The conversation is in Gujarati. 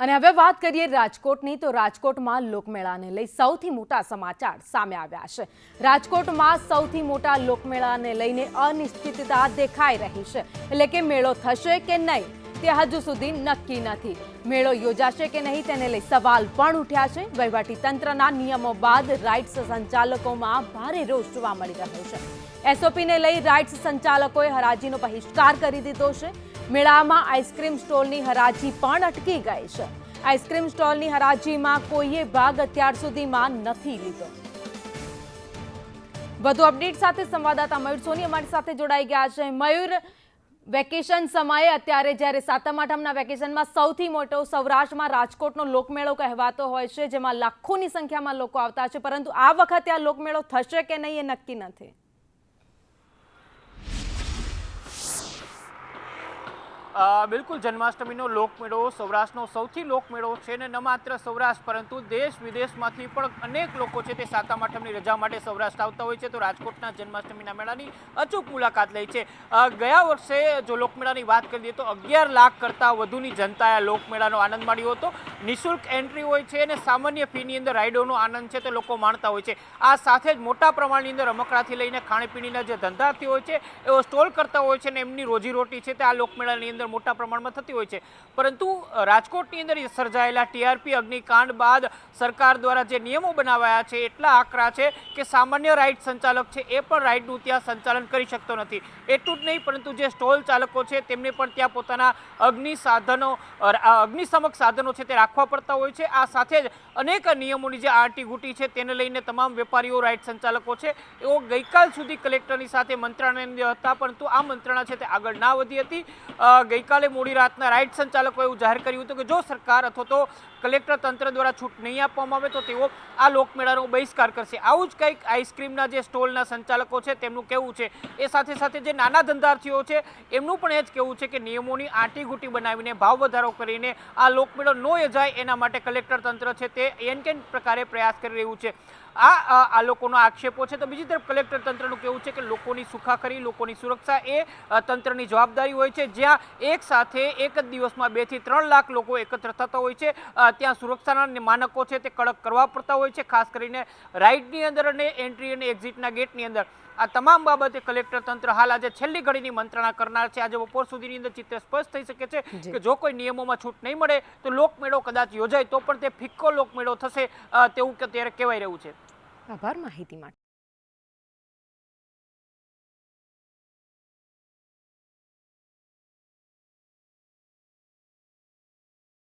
અને હવે વાત કરીએ રાજકોટની, તો રાજકોટમાં લોકમેળાને લઈ સૌથી મોટા સમાચાર સામે આવ્યા છે. રાજકોટમાં સૌથી મોટા લોકમેળાને લઈને અનિશ્ચિતતા દેખાઈ રહી છે. એટલે કે મેળો થશે કે નહીં? તે હજુ સુધી નક્કી નથી. મેળો યોજાશે કે નહીં તેને લઈ સવાલ પણ ઉઠ્યા છે. વહીવટી તંત્રના નિયમો બાદ રાઇટ્સ સંચાલકોમાં ભારે રોષ જોવા મળી રહ્યો છે. એસઓપીને લઈ રાઇટ્સ સંચાલકોએ હરાજીનો બહિષ્કાર કરી દીધો છે. મેળામાં આઈસ્ક્રીમ સ્ટોલની હરાજી પણ અટકી ગઈ છે. આઈસ્ક્રીમ સ્ટોલની હરાજીમાં કોઈએ ભાગ અત્યાર સુધીમાં નથી લીધો. વધુ અપડેટ સાથે સંવાદદાતા મયુર સોની અમારી સાથે જોડાઈ ગયા છે. મયુર વેકેશન સમયે અત્યારે જ્યારે સાતમ આઠમના વેકેશનમાં સૌથી મોટો સૌરાષ્ટ્રમાં રાજકોટનો લોકમેળો કહેવાતો હોય છે, જેમાં લાખોની સંખ્યામાં લોકો આવતા છે, પરંતુ આ વખતે આ લોકમેળો થશે કે નહીં એ નક્કી નથી. બિલકુલ જન્માષ્ટમીનો લોકમેળો સૌરાષ્ટ્રનો સૌથી લોકમેળો છે ને ન માત્ર સૌરાષ્ટ્ર, પરંતુ દેશ વિદેશમાંથી પણ અનેક લોકો છે તે સાતમ, આઠમની રજા માટે સૌરાષ્ટ્ર આવતા હોય છે. તો રાજકોટના જન્માષ્ટમીના મેળાની અચૂક મુલાકાત લે છે. ગયા વર્ષે જો લોકમેળાની વાત કરીએ તો અગિયાર લાખ કરતાં વધુની જનતાએ લોકમેળાનો આનંદ માણ્યો હતો. નિઃશુલ્ક એન્ટ્રી હોય છે અને સામાન્ય ફીની અંદર રાઇડોનો આનંદ છે તે લોકો માણતા હોય છે. આ સાથે જ મોટા પ્રમાણની અંદર રમકડાથી લઈને ખાણીપીણીના જે ધંધાર્થી હોય છે, એઓ સ્ટોલ કરતા હોય છે અને એમની રોજીરોટી છે તે આ લોકમેળાની અંદર મોટા પ્રમાણમાં થતી હોય છે. પરંતુ રાજકોટની અંદર સર્જાયેલા ટીઆરપી અગ્નિકાંડ બાદ સરકાર દ્વારા જે નિયમો બનાવાયા છે, એટલા આકરા છે કે સામાન્ય રાઇડ સંચાલક છે, એ પણ રાઇડનું ત્યાં સંચાલન કરી શકતો નથી. એટલું જ નહીં, પરંતુ જે સ્ટોલ ચાલકો છે, તેમને પણ ત્યાં પોતાના અગ્નિ સાધનો અગ્નિશમક સાધનો છે, તે રાખવા પડતા હોય છે. આ સાથે જ અનેક નિયમોની જે આંટીઘૂટી છે, તેને લઈને તમામ વેપારીઓ, રાઇડ સંચાલકો છે એઓ ગઈકાલ સુધી કલેક્ટરની સાથે મંત્રણાની અંદર હતા, પરંતુ આ મંત્રણા છે, તે આગળ ના વધી હતી. ગઈકાલે મોડી રાતના રાઇડ સંચાલકોએ જાહેર કર્યું હતું કે જો સરકાર અથવા તો કલેક્ટર તંત્ર દ્વારા છૂટ નહીં આપવામાં આવે તો તેઓ આ લોકમેળાનો બહિષ્કાર કરશે. આવું જ કંઈક આઈસ્ક્રીમના જે સ્ટોલના સંચાલકો છે તેમનું કહેવું છે. એ સાથે સાથે જે નાના ધંધાર્થીઓ છે એમનું પણ એ જ કહેવું છે કે નિયમોની આંટીઘૂંટી બનાવીને ભાવ વધારો કરીને આ લોકમેળો ન યોજાય એના માટે કલેક્ટર તંત્ર છે તે એન કેન પ્રકારે પ્રયાસ કરી રહ્યું છે. આ આ- લોકોનો આક્ષેપો છે. તો બીજી તરફ કલેક્ટર તંત્રનું કહેવું છે કે લોકોની સુખાખરી લોકોની સુરક્ષા એ તંત્રની જવાબદારી હોય છે. જ્યાં એક સાથે એક જ દિવસમાં બેથી ત્રણ લાખ લોકો એકત્ર થતા હોય છે. ત્યાં સુરક્ષાના માનકો છે તે કડક કરવા પડતા હોય છે. ખાસ કરીને રાઇડની અંદર અને એન્ટ્રી અને એક્ઝિટના ગેટની અંદર. આ તમામ બાબતે કલેક્ટર તંત્ર હાલ આજે છેલ્લી ઘડીની મંત્રણા કરનાર છે. આજે બપોર સુધીની અંદર ચિત્ર સ્પષ્ટ થઈ શકે છે કે જો કોઈ નિયમોમાં છૂટ નહીં મળે તો લોકમેળો કદાચ યોજાય તો પણ તે ફિક્કો લોકમેળો થશે તેવું કે ત્યારે કહેવાય રહ્યું છે. આભાર માહિતી માટે.